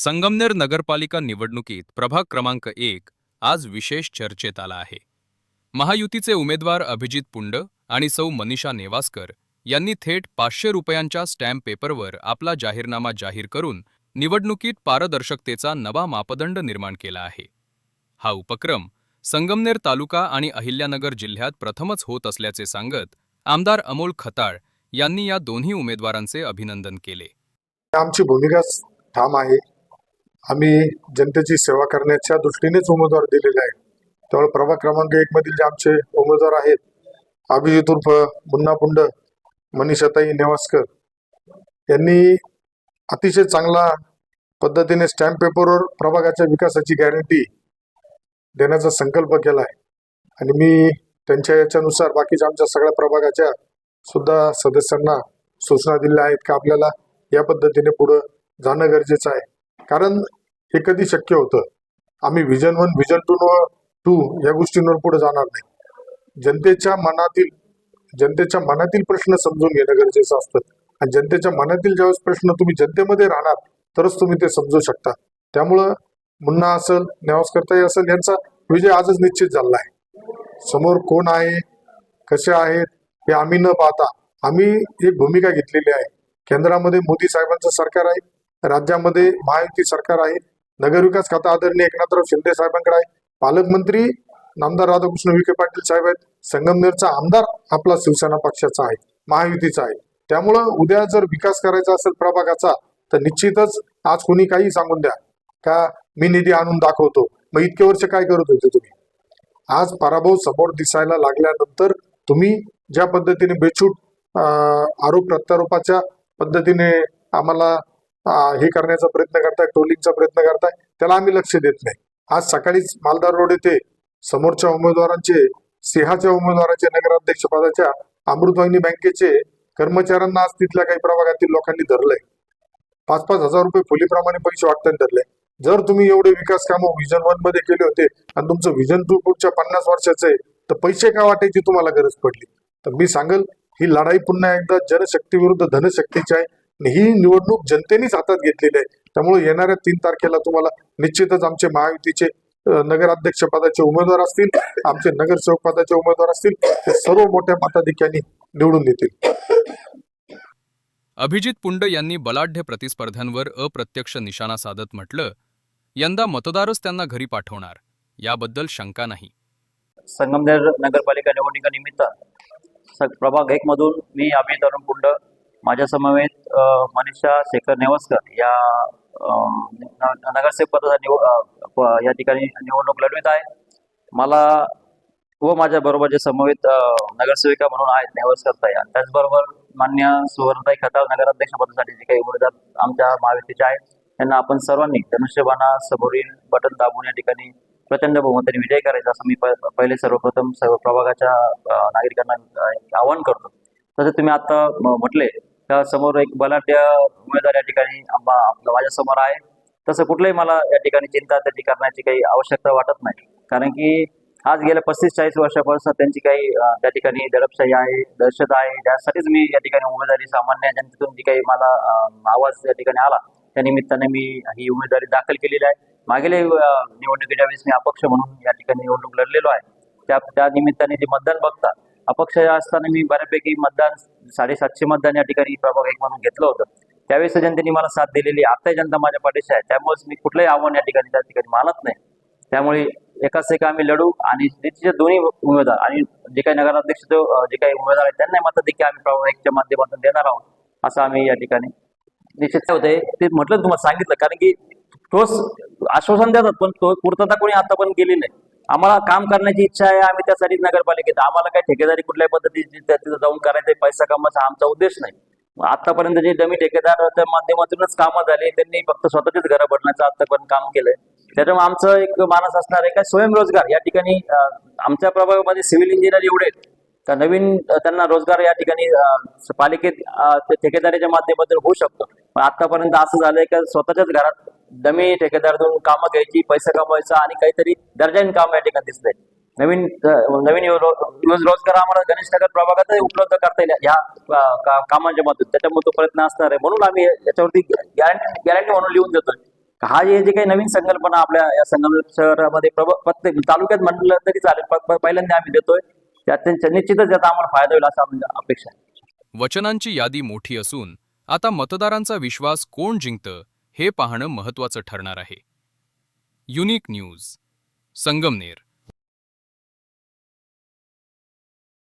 संगमनेर नगरपालिका निवडणुकीत प्रभाग क्रमांक एक आज विशेष चर्चेत आला आहे. महायुतीचे उमेदवार अभिजित पुंड आणि सौ मनीषा नेवासकर यांनी थेट पाचशे रुपयांच्या स्टॅम्प पेपरवर आपला जाहीरनामा जाहीर करून निवडणुकीत पारदर्शकतेचा नवा मापदंड निर्माण केला आहे. हा उपक्रम संगमनेर तालुका आणि अहिल्यानगर जिल्ह्यात प्रथमच होत असल्याचे सांगत आमदार अमोल खताळ यांनी या दोन्ही उमेदवारांचे अभिनंदन केले. आमची भूमिका ठाम आहे. आम्ही जनतेची सेवा करण्याच्या दृष्टीनेच उमेदवार दिलेले आहे त्यामुळे प्रभाग क्रमांक एक मधील जे आमचे उमेदवार आहेत अभिजित उर्फ मुन्ना पुंड मनीषाताई नेवासकर यांनी अतिशय चांगला पद्धतीने स्टॅम्प पेपरवर प्रभागाच्या विकासाची गॅरंटी देण्याचा संकल्प केला आहे. आणि मी त्यांच्या याच्यानुसार बाकीच्या आमच्या सगळ्या प्रभागाच्या सुद्धा सदस्यांना सूचना दिल्या आहेत का आपल्याला या पद्धतीने पुढं जाणं गरजेचं आहे. कारण हे कधी शक्य होतं? आम्ही vision one vision two two या गोष्टींवर पुढे जाणार नाही. जनतेच्या मनातील जनतेच्या मनातील प्रश्न समजून घेणं गरजेचं असतं. आणि जनतेच्या मनातील ज्यावेळेस प्रश्न तुम्ही जनतेमध्ये राहणार तरच तुम्ही ते समजू शकता. त्यामुळं मुन्ना असेल नेवासकर्ताई असेल यांचा विजय आजच निश्चित झाला आहे. समोर कोण आहे? कसे आहेत? हे आम्ही न पाहता आम्ही एक भूमिका घेतलेली आहे. केंद्रामध्ये मोदी साहेबांचं सरकार आहे. राज्यामध्ये महायुती सरकार आहे. नगरविकास खाता आदरणीय एकनाथराव शिंदे साहेबांकडे आहे. पालकमंत्री नामदार राधाकृष्ण विखे पाटील साहेब आहेत. संगमनेरचा आमदार आपला शिवसेना पक्षाचा आहे. महायुतीचा आहे. त्यामुळं उद्या जर विकास करायचा असेल प्रभागाचा तर निश्चितच आज कोणी काही सांगून द्या. का मी निधी आणून दाखवतो? मग इतके वर्ष काय करत होते तुम्ही? आज पराभव समोर दिसायला लागल्यानंतर तुम्ही ज्या पद्धतीने बेछूट आरोप प्रत्यारोपाच्या पद्धतीने आम्हाला हे करण्याचा प्रयत्न करताय टोलिंगचा प्रयत्न करताय त्याला आम्ही लक्ष देत नाही. आज सकाळीच मालदार रोड येथे समोरच्या उमेदवारांचे सिंहाच्या उमेदवाराचे नगराध्यक्ष पदाच्या अमृतवाहिनी बँकेचे कर्मचाऱ्यांना आज तिथल्या काही प्रभागातील लोकांनी धरलंय. पाच पाच हजार रुपये खोलीप्रमाणे पैसे वाटताना धरले. जर तुम्ही एवढे विकास कामं व्हिजन वनमध्ये केले होते आणि तुमचं व्हिजन टू पुढच्या पन्नास वर्षाचं आहे तर पैसे का वाटायची तुम्हाला गरज पडली? तर मी सांगेल ही लढाई पुन्हा एकदा जनशक्ती विरुद्ध धनशक्तीची आहे. ही निवडणूक जनतेनेच हातात घेतलेली आहे. त्यामुळे येणाऱ्या तीन तारखेला तुम्हाला निश्चितच आमचे महायुतीचे नगराध्यक्ष पदाचे उमेदवार असतील आमचे नगरसेवक पदाचे उमेदवार असतील ते सर्व मोठ्या मताधिक्याने निवडून येतील अभिजित पुंड यांनी बलाढ्य प्रतिस्पर्ध्यांवर अप्रत्यक्ष निशाणा साधत म्हटलं यंदा मतदारच त्यांना घरी पाठवणार. याबद्दल शंका नाही. संगमनेर नगरपालिका निवडणुकीनिमित्त प्रभाग एक मधून मी अभिजित अरुण कुंड माझ्या समवेत मनीषा शेखर नेवस्कर या नगरसेवक पदाचा निव या ठिकाणी निवडणूक लढवित आहे. मला व माझ्या बरोबर जे समवेत नगरसेविका म्हणून आहेत नेवस्करताई आणि त्याचबरोबर मान्य सुवर्णताई खताळ नगराध्यक्ष पदासाठी जे काही उमेदवार आमच्या महायुतीचे आहेत त्यांना आपण सर्वांनी धनुष्यबाणा समोरील बटन दाबून या ठिकाणी प्रचंड बहुमताने विजय करायचा असं मी पहिले सर्वप्रथम सर्व प्रभागाच्या नागरिकांना आवाहन करतो. तसे तुम्ही आता म्हटले त्या समोर एक बलाढ्य उमेदवार या ठिकाणी आंबा माझ्यासमोर आहे. तसं कुठलंही मला या ठिकाणी चिंता त्याची करण्याची काही आवश्यकता वाटत नाही. कारण की आज गेल्या पस्तीस चाळीस वर्षापासून त्यांची काही त्या ठिकाणी दडपशाही आहे दहशत आहे. त्यासाठीच मी या ठिकाणी उमेदवारी सामान्य जनतेतून जी काही मला आवाज या ठिकाणी आला त्या निमित्ताने मी ही उमेदवारी दाखल केलेली आहे. मागील निवडणुकीच्या वेळेस मी अपक्ष म्हणून या ठिकाणी निवडणूक लढलेलो आहे. त्या त्या निमित्ताने जे मतदान बघतात अपक्ष असताना मी बऱ्यापैकी मतदान साडेसातशे मतदान या ठिकाणी प्रभाग एक म्हणून घेतलं होतं. त्यावेळेस जनतेने मला साथ दिलेली. आता जनता माझ्या पाठीशी आहे. त्यामुळेच मी कुठलंही आव्हान या ठिकाणी त्या ठिकाणी मानत नाही. त्यामुळे एकाच एक आम्ही लढू आणि तिथे दोन्ही उमेदवार आणि जे काही नगराध्यक्ष जो, जे काही उमेदवार आहेत त्यांना मताधिक्य आम्ही प्रभाग एकच्या माध्यमातून देणार आहोत असं आम्ही या ठिकाणी निश्चित होते. ते म्हटलं तुम्हाला सांगितलं कारण की ठोस आश्वासन देतात पण तो पूर्तता कोणी आता पण गेली नाही. आम्हाला काम करण्याची इच्छा आहे आम्ही त्यासाठी नगरपालिकेत आम्हाला काय ठेकेदारी कुठल्याही पद्धतीची त्या- तिथं जाऊन करायचं पैसा कमवायचा आमचा उद्देश नाही. आतापर्यंत जे डमी ठेकेदाराच्या माध्यमातूनच कामं झाली त्यांनी फक्त स्वतःचीच घरं भरण्याचं आतापर्यंत काम केलंय. त्याच्यामुळे आमचं एक मानस असणार आहे का स्वयंरोजगार. या ठिकाणी आमच्या प्रभागामध्ये सिव्हिल इंजिनियर एवढे आहेत. का नवीन त्यांना रोजगार या ठिकाणी पालिकेत ठेकेदारीच्या माध्यमातून होऊ शकतो. पण आतापर्यंत असं झालंय का स्वतःच्याच घरात डमी ठेकेदारातून कामं घ्यायची पैसा कमवायचा आणि काहीतरी दर्जाने काम या ठिकाणी दिसतंय. नवीन नवीन रोज- रोजगार आम्हाला गणेश नगर प्रभागात उपलब्ध करता येईल. ह्या कामाच्या मधून त्याच्यामुळे तो प्रयत्न असणार आहे. म्हणून आम्ही याच्यावरती गॅरंटी गॅरंटी म्हणून लिहून देतोय. हा जे जे काही नवीन संकल्पना आपल्या या संगम शहरामध्ये प्रत्येक तालुक्यात म्हटलं तरी चालेल. पहिल्यांदा आम्ही देतोय. त्यात त्यांच्या निश्चितच त्याचा आम्हाला फायदा होईल असं आम्हाला अपेक्षा आहे. वचनांची यादी मोठी असून आता मतदारांचा विश्वास कोण जिंकतं? हे पाहणं महत्त्वाचं ठरणार आहे. Unique news Sangamner.